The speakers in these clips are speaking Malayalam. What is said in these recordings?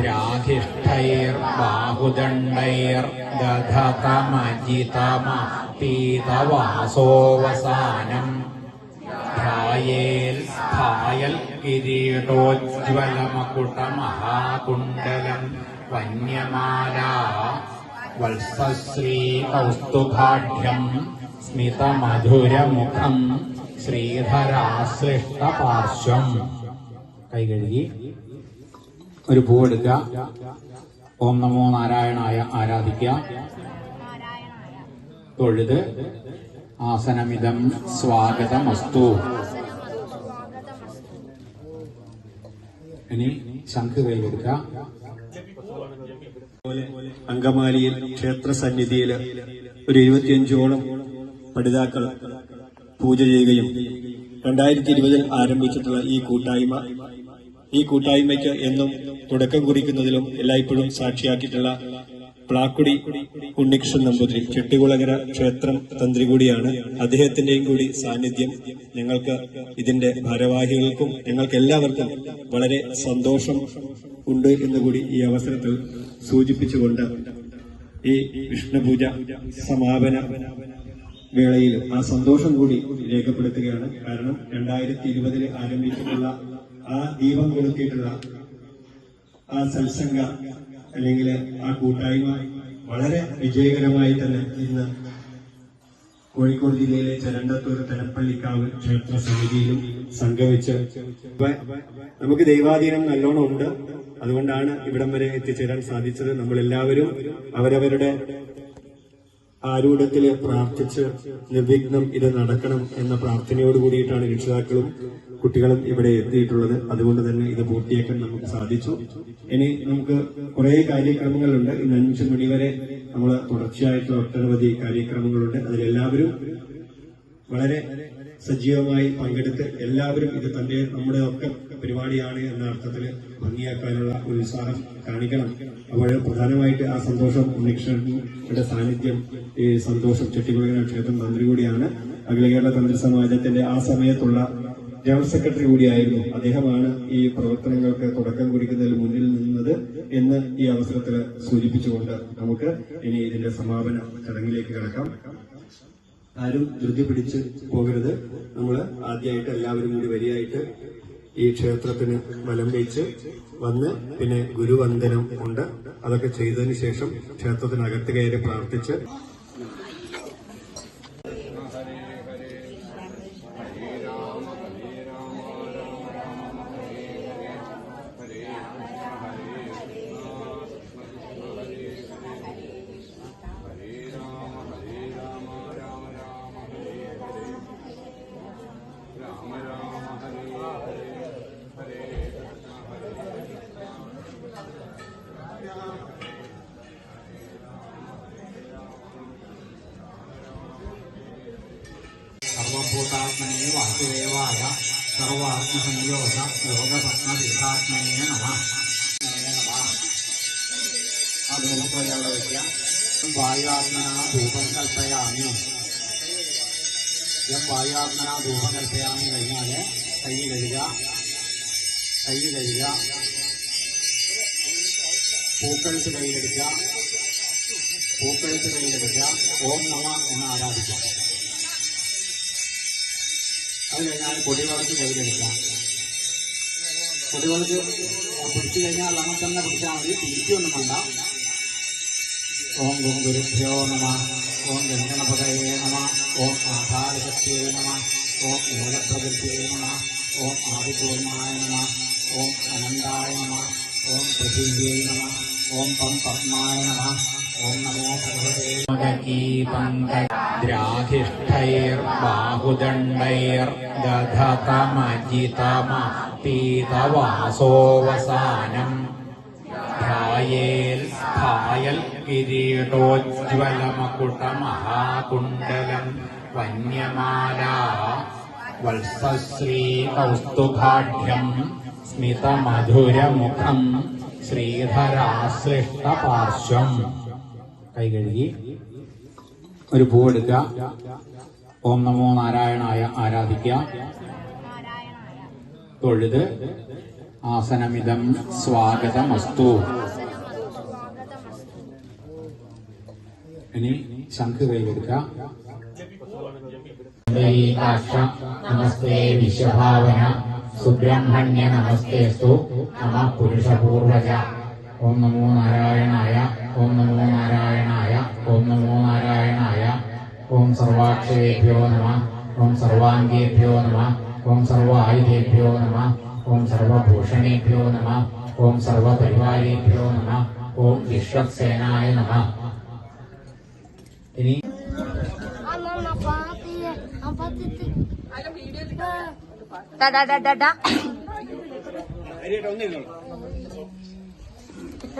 ദ്രാഘിഷ്ടൈർബാഹുദണ്ഡൈർദധതമജിതമ ധ്യായേൽ സ്ഥായൽ കിരീടോജ്വലമകുടമഹാകുണ്ടലം വന്യമാല വത്സശ്രീ കൗസ്തുഭാഢ്യം സ്മിതമധുരമുഖം ശ്രീധരാശ്ലിഷ്ടപാർശ്വം. കൈ കഴുകി. ഒരു പൂവെടുക്കുക ഓം നമോ നാരായണായ ആരാധിക്കുക. തൊഴുത്. ആസനമിതം സ്വാഗതമസ്തു. ഇനി ശംഖ് കൈവെടുക്കുക അങ്കമാലിയിൽ ക്ഷേത്ര സന്നിധിയിൽ ഒരു ഇരുപത്തിയഞ്ചോളം പഠിതാക്കൾ പൂജ ചെയ്യുകയും രണ്ടായിരത്തി ഇരുപതിൽ ആരംഭിച്ചിട്ടുള്ള ഈ കൂട്ടായ്മ ഈ കൂട്ടായ്മയ്ക്ക് എന്നും തുടക്കം കുറിക്കുന്നതിലും എല്ലായ്പ്പോഴും സാക്ഷിയാക്കിയിട്ടുള്ള പ്ലാക്കുടി ഉണ്ണികൃഷ്ണൻ നമ്പൂതിരി ചെട്ടികുളങ്ങര ക്ഷേത്രം തന്ത്രി കൂടിയാണ് അദ്ദേഹത്തിന്റെയും കൂടി സാന്നിധ്യം. ഞങ്ങൾക്ക് ഇതിന്റെ ഭാരവാഹികൾക്കും ഞങ്ങൾക്ക് എല്ലാവർക്കും വളരെ സന്തോഷം ഉണ്ട് എന്ന് കൂടി ഈ അവസരത്തിൽ സൂചിപ്പിച്ചുകൊണ്ട് ഈ വിഷ്ണുപൂജ സമാപന വേളയിൽ ആ സന്തോഷം കൂടി രേഖപ്പെടുത്തുകയാണ്. കാരണം രണ്ടായിരത്തി ഇരുപതിൽ ആരംഭിച്ചിട്ടുള്ള ആ ദീപം കൊടുത്തിട്ടുള്ള ആ സത്സംഗ അല്ലെങ്കിൽ ആ കൂട്ടായ്മ വളരെ വിജയകരമായി തന്നെ ഇന്ന് കോഴിക്കോട് ജില്ലയിലെ ചരണ്ടത്തൂർ തലപ്പള്ളിക്കാവ് ക്ഷേത്ര സമിതിയിലും സംഗമിച്ച് നമുക്ക് ദൈവാധീനം നല്ലോണം ഉണ്ട്. അതുകൊണ്ടാണ് ഇവിടം വരെ എത്തിച്ചേരാൻ സാധിച്ചത്. നമ്മൾ എല്ലാവരും അവരവരുടെ ആരൂഢത്തിൽ പ്രാർത്ഥിച്ച് നിർവിഘ്നം ഇത് നടക്കണം എന്ന പ്രാർത്ഥനയോട് കൂടിയിട്ടാണ് രക്ഷിതാക്കളും കുട്ടികളും ഇവിടെ എത്തിയിട്ടുള്ളത്. അതുകൊണ്ട് തന്നെ ഇത് പൂർത്തിയാക്കാൻ നമുക്ക് സാധിച്ചു. ഇനി നമുക്ക് കുറെ കാര്യക്രമങ്ങളുണ്ട്. ഇന്ന് അഞ്ചു മണിവരെ നമ്മൾ തുടർച്ചയായിട്ടുള്ള ഒട്ടനവധി കാര്യക്രമങ്ങളുണ്ട്. അതിലെല്ലാവരും വളരെ സജീവമായി പങ്കെടുത്ത് എല്ലാവരും ഇത് തന്റെ നമ്മുടെ ഒക്കെ പരിപാടിയാണ് എന്ന അർത്ഥത്തിൽ ഭംഗിയാക്കാനുള്ള ഒരു ഉത്സാഹം കാണിക്കണം. അപ്പോൾ പ്രധാനമായിട്ട് ആ സന്തോഷം ഉണ്ണികൃഷ്ണന്റെ സാന്നിധ്യം ഈ സന്തോഷം ചെട്ടികുളങ്ങര ക്ഷേത്രം മന്ത്രി കൂടിയാണ് അഖില കേരള തന്ത്രി സമാജത്തിന്റെ ആ സമയത്തുള്ള ജനറൽ സെക്രട്ടറി കൂടിയായിരുന്നു. അദ്ദേഹമാണ് ഈ പ്രവർത്തനങ്ങൾക്ക് തുടക്കം കുറിക്കുന്നതിൽ മുന്നിൽ നിന്നത് എന്ന് ഈ അവസരത്തിൽ സൂചിപ്പിച്ചുകൊണ്ട് നമുക്ക് ഇനി ഇതിന്റെ സമാപന ചടങ്ങിലേക്ക് കിടക്കാം. ആരും ധൃതി പിടിച്ച് പോകരുത്. നമ്മൾ ആദ്യമായിട്ട് എല്ലാവരും കൂടി വരിയായിട്ട് ഈ ക്ഷേത്രത്തിന് വലം വെച്ച് വന്ന് പിന്നെ ഗുരുവന്ദനം ഉണ്ട് അതൊക്കെ ചെയ്തതിന് ശേഷം ക്ഷേത്രത്തിനകത്ത് കയറി പ്രാർത്ഥിച്ച് സർവഭൂതാത്മനെ വാസുദേവായ സർവാത്മസംയോഗ യോഗപത്മതീർത്ഥാത്മനെ നമ നമ ആ അവിടെ വയ്ക്കുക വായുവാത്മന ധൂപം കൽപ്പയാമി ഞാൻ വായുവാത്മന ധൂപം കൽപ്പയാമി കഴിഞ്ഞാൽ കൈ കഴുക കൈ കഴുക പൂക്കഴുത്ത് കയ്യിലെടുക്കുക പൂക്കഴുത്ത് കയ്യിലെടുക്കുക ഓം നമ എന്ന് ആരാധിക്കാം അത് കഴിഞ്ഞാൽ പൊടിവളക്ക് കയ്യിലെടുക്കാം കൊടിവളക്ക് പിടിച്ചു കഴിഞ്ഞാൽ നമ്മൾ തന്നെ പിടിച്ചാൽ മതി. തിരിച്ചൊന്നും വേണ്ട. ഓം ഗുരുഭ്യോ നമ. ഓം ഗംഗണപതയേ നമ. ഓം ആധാരശക്തിയേ നമ. ഓം മൂലപ്രകൃതിയേ നമ. ഓം ആദിപൂർണായ നമ. ഓം അനന്തായ നമ. ഓം പൃഥിവ്യേ നമ. ഓം പം പത്മായ നമ. ഓം നമോ ഭഗവതേ ദ്രാഘിഷ്ടൈർബാഹുദണ്ഡൈർദധതമജിതമ പീതവാസോവസാനം ധ്യായേൽ സ്ഥായൽ കിരീടോജ്വലമകുടമഹാകുണ്ടലം വന്യമാല വത്സശ്രീ കൗസ്തുഭാഢ്യം സ്മിതമധുരമുഖം ശ്രീധരാശ്ലിഷ്ടപാർശ്വം. കൈ കഴുകി ഒരു പൂവെടുക്കുക ഓം നമോ നാരായണായ ആരാധിക്കുക. തൊഴുത് ആസനമിതം സ്വാഗതമസ്തു. ഇനി ശംഖ് കൈകൊടുക്കാം ീകാക്ഷ നമസ്തേ വിശ്വഭാവന സുബ്രഹ്മണ്യ നമസ്തേസ്തു നമ പുരുഷപൂർവജ. ഓം നമോ നാരായണായ ഓം നമോ നാരായണായ ഓം നമോ നാരായണായ ഓം സർവാക്ഷരേഭ്യോ നമ ഓം സർവാംഗേഭ്യോ നമ ഓം സർവായുധേഭ്യോ നമ ഓം സർവഭൂഷണേഭ്യോ നമ ഓം സർവപരിവാരേഭ്യോ നമ ഓം വിശ്വസേനായ നമ. ഇനി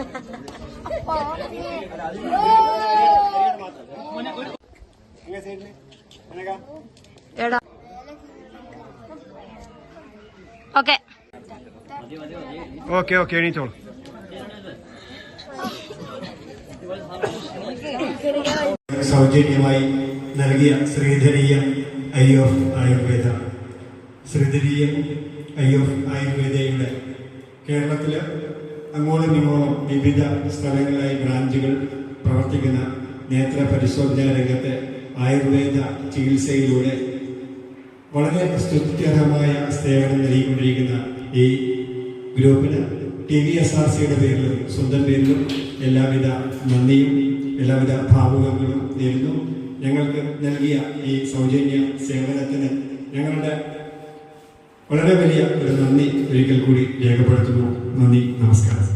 Mama എടാ. ഓക്കെ. ഓക്കെ ഓക്കെ എണീച്ചോളൂ. സൗജന്യമായി നൽകിയ Sreedhareeya eye of Ayurveda. Sreedhareeya eye of ആയുർവേദയുടെ കേരളത്തിൽ അങ്ങോളം ഇങ്ങോളം വിവിധ സ്ഥലങ്ങളിലായി ബ്രാഞ്ചുകൾ പ്രവർത്തിക്കുന്ന നേത്ര പരിശോധനാ രംഗത്തെ ആയുർവേദ ചികിത്സയിലൂടെ വളരെ സ്തുത്യർഹമായ സേവനം നൽകിക്കൊണ്ടിരിക്കുന്ന ഈ ഗ്രൂപ്പിന് ടി വി എസ് ആർ സിയുടെ പേരിലും സ്വന്തം പേരിലും എല്ലാവിധ നന്ദിയും എല്ലാവിധ ഭാവുകങ്ങളും നേരുന്നു. ഞങ്ങൾക്ക് നൽകിയ ഈ സൗജന്യ സേവനത്തിന് ഞങ്ങളുടെ വളരെ വലിയ ഒരു നന്ദി ഒരിക്കൽ കൂടി രേഖപ്പെടുത്തുന്നു. നന്ദി നമസ്കാരം.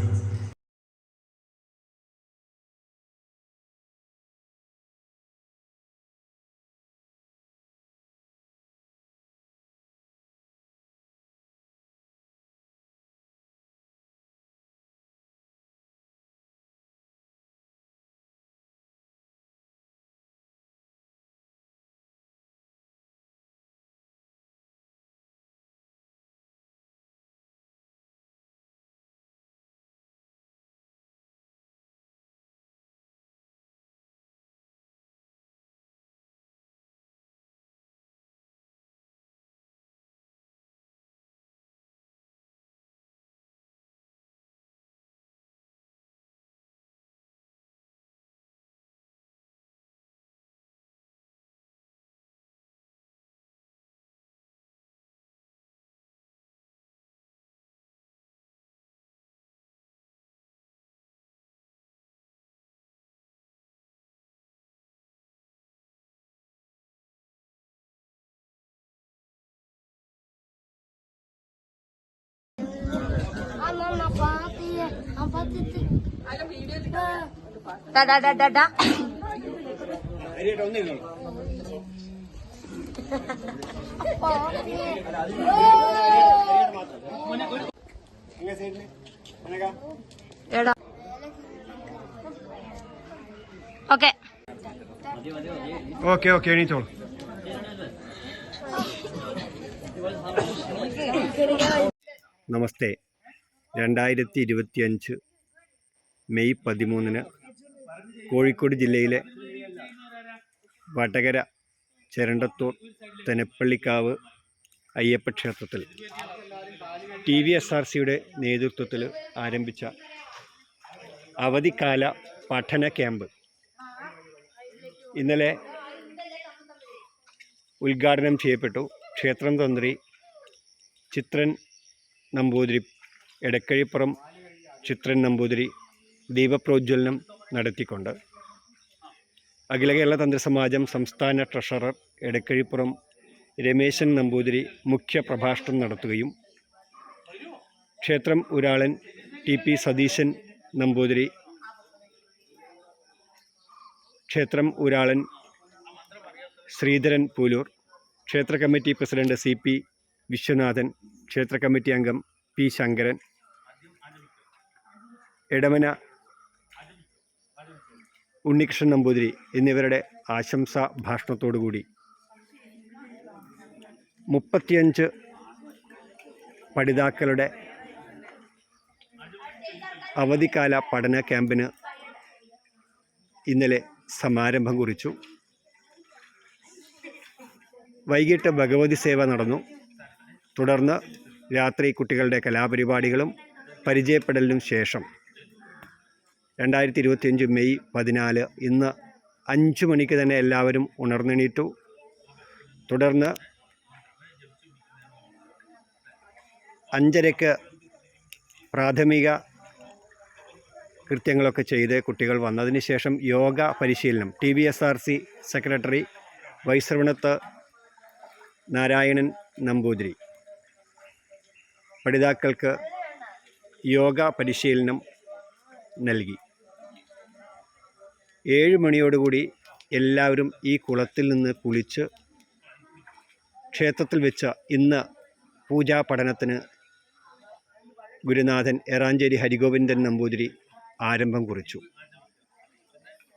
എടാ ഓക്കെ ഓക്കെ ഓക്കെ എണീറ്റോളൂ. നമസ്തേ. രണ്ടായിരത്തി ഇരുപത്തിയഞ്ച് മെയ് പതിമൂന്നിന് കോഴിക്കോട് ജില്ലയിലെ വടകര ചെരണ്ടത്തൂർ തെനപ്പള്ളിക്കാവ് അയ്യപ്പ ക്ഷേത്രത്തിൽ ടി വി എസ് ആർ സിയുടെ നേതൃത്വത്തിൽ ആരംഭിച്ച അവധിക്കാല പഠന ക്യാമ്പ് ഇന്നലെ ഉദ്ഘാടനം ചെയ്യപ്പെട്ടു. ക്ഷേത്രം തന്ത്രി ചിത്രൻ നമ്പൂതിരി എടക്കഴിപ്പുറം ചിത്രൻ നമ്പൂതിരി ദീപപ്രോജ്വലനം നടത്തിക്കൊണ്ട്. അഖില കേരള തന്ത്രിസമാജം സംസ്ഥാന ട്രഷറർ എടക്കഴിപ്പുറം രമേശൻ നമ്പൂതിരി മുഖ്യ പ്രഭാഷണം നടത്തുകയും ക്ഷേത്രം ഉരാളൻ ടി പി സതീശൻ നമ്പൂതിരി ക്ഷേത്രം ഉരാളൻ ശ്രീധരൻ പൂലൂർ ക്ഷേത്ര committee president C P Viswanathan ക്ഷേത്ര കമ്മിറ്റി അംഗം പി ശങ്കരൻ എടമന ഉണ്ണികൃഷ്ണൻ നമ്പൂതിരി എന്നിവരുടെ ആശംസാ ഭാഷണത്തോടുകൂടി. മുപ്പത്തിയഞ്ച് പഠിതാക്കളുടെ അവധിക്കാല പഠന ക്യാമ്പിന് ഇന്നലെ സമാരംഭം കുറിച്ചു. വൈകിട്ട് ഭഗവതി സേവ നടന്നു. തുടർന്ന് രാത്രി കുട്ടികളുടെ കലാപരിപാടികളും പരിചയപ്പെടലിനും ശേഷം രണ്ടായിരത്തി ഇരുപത്തിയഞ്ച് മെയ് പതിനാല് ഇന്ന് അഞ്ച് മണിക്ക് തന്നെ എല്ലാവരും ഉണർന്നെണീറ്റു. തുടർന്ന് അഞ്ചരയ്ക്ക് പ്രാഥമിക കൃത്യങ്ങളൊക്കെ ചെയ്ത് കുട്ടികൾ വന്നതിന് ശേഷം യോഗ പരിശീലനം. T V S R C secretary Vaisravanath Narayanan Namboothiri. പഠിതാക്കൾക്ക് യോഗ പരിശീലനം നൽകി. ഏഴ് മണിയോടുകൂടി എല്ലാവരും ഈ കുളത്തിൽ നിന്ന് കുളിച്ച് ക്ഷേത്രത്തിൽ വെച്ച ഇന്ന് പൂജാ പഠനത്തിന് ഗുരുനാഥൻ എറാഞ്ചേരി ഹരിഗോവിന്ദൻ നമ്പൂതിരി ആരംഭം കുറിച്ചു.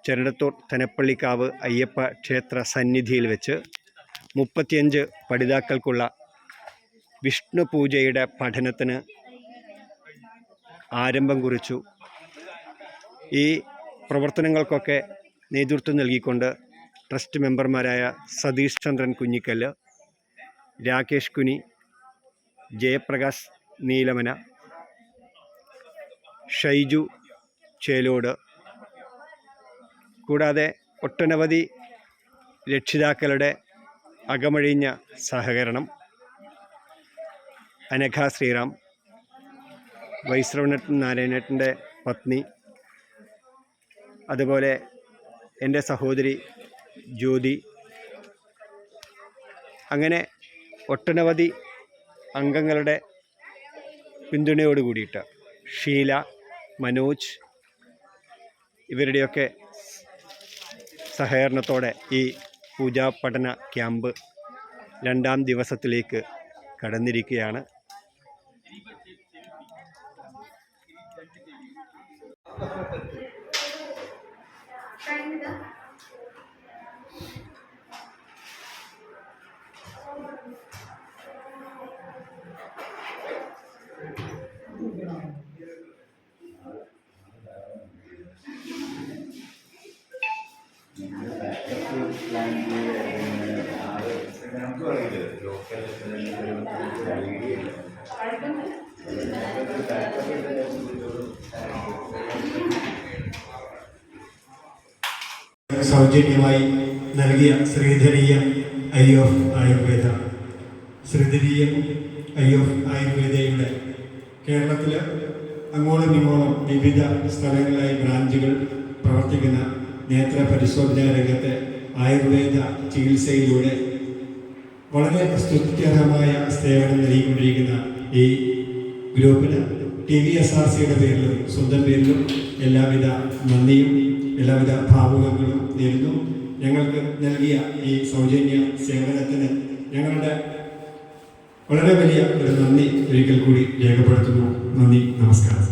ചെരടത്തൂർ തനപ്പള്ളിക്കാവ് അയ്യപ്പ ക്ഷേത്ര സന്നിധിയിൽ വെച്ച് മുപ്പത്തിയഞ്ച് പഠിതാക്കൾക്കുള്ള വിഷ്ണു പൂജയുടെ പഠനത്തിന് ആരംഭം കുറിച്ചു. ഈ പ്രവർത്തനങ്ങൾക്കൊക്കെ നേതൃത്വം നൽകിക്കൊണ്ട് ട്രസ്റ്റ് മെമ്പർമാരായ സതീഷ് ചന്ദ്രൻ കുഞ്ഞിക്കല്ല് രാകേഷ് കുനി ജയപ്രകാശ് നീലമന ഷൈജു ചേലോട്. കൂടാതെ ഒട്ടനവധി രക്ഷിതാക്കളുടെ അകമഴിഞ്ഞ സഹകരണം അനഘ ശ്രീറാം വൈശ്രവണൻ നാരായണേട്ടന്റെ പത്നി അതുപോലെ എന്റെ സഹോദരി ജ്യോതി. അങ്ങനെ ഒട്ടനവധി അംഗങ്ങളുടെ പിന്തുണയോട് കൂടിയിട്ട് ഷീല മനോജ് ഇവരുടെയൊക്കെ സഹകരണത്തോടെ ഈ പൂജാ പഠന ക്യാമ്പ് രണ്ടാം ദിവസത്തിലേക്ക് കടന്നിരിക്കുകയാണ്. കഴിഞ്ഞത് ലോക്കൽ സൗജന്യമായി നൽകിയ Sreedhareeya eye of Ayurveda. Sreedhareeya eye of ആയുർവേദയുടെ കേരളത്തിൽ അങ്ങോളം ഇങ്ങോളം വിവിധ സ്ഥലങ്ങളിലായി ബ്രാഞ്ചുകൾ പ്രവർത്തിക്കുന്ന നേത്ര പരിശോധനാ രംഗത്തെ ആയുർവേദ ചികിത്സയിലൂടെ വളരെ സ്തുത്യർഹമായ സേവനം നൽകിക്കൊണ്ടിരിക്കുന്ന ഈ ഗ്രൂപ്പിന് ടി വി എസ് ആർ സിയുടെ പേരിലും സ്വന്തം പേരിലും എല്ലാവിധ നന്ദിയും എല്ലാവിധ ഭാവുകങ്ങളും നേരുന്നു. ഞങ്ങൾക്ക് നൽകിയ ഈ സൗജന്യ സേവനത്തിന് ഞങ്ങളുടെ വളരെ വലിയ ഒരു നന്ദി ഒരിക്കൽ കൂടി രേഖപ്പെടുത്തുന്നു. നന്ദി നമസ്കാരം.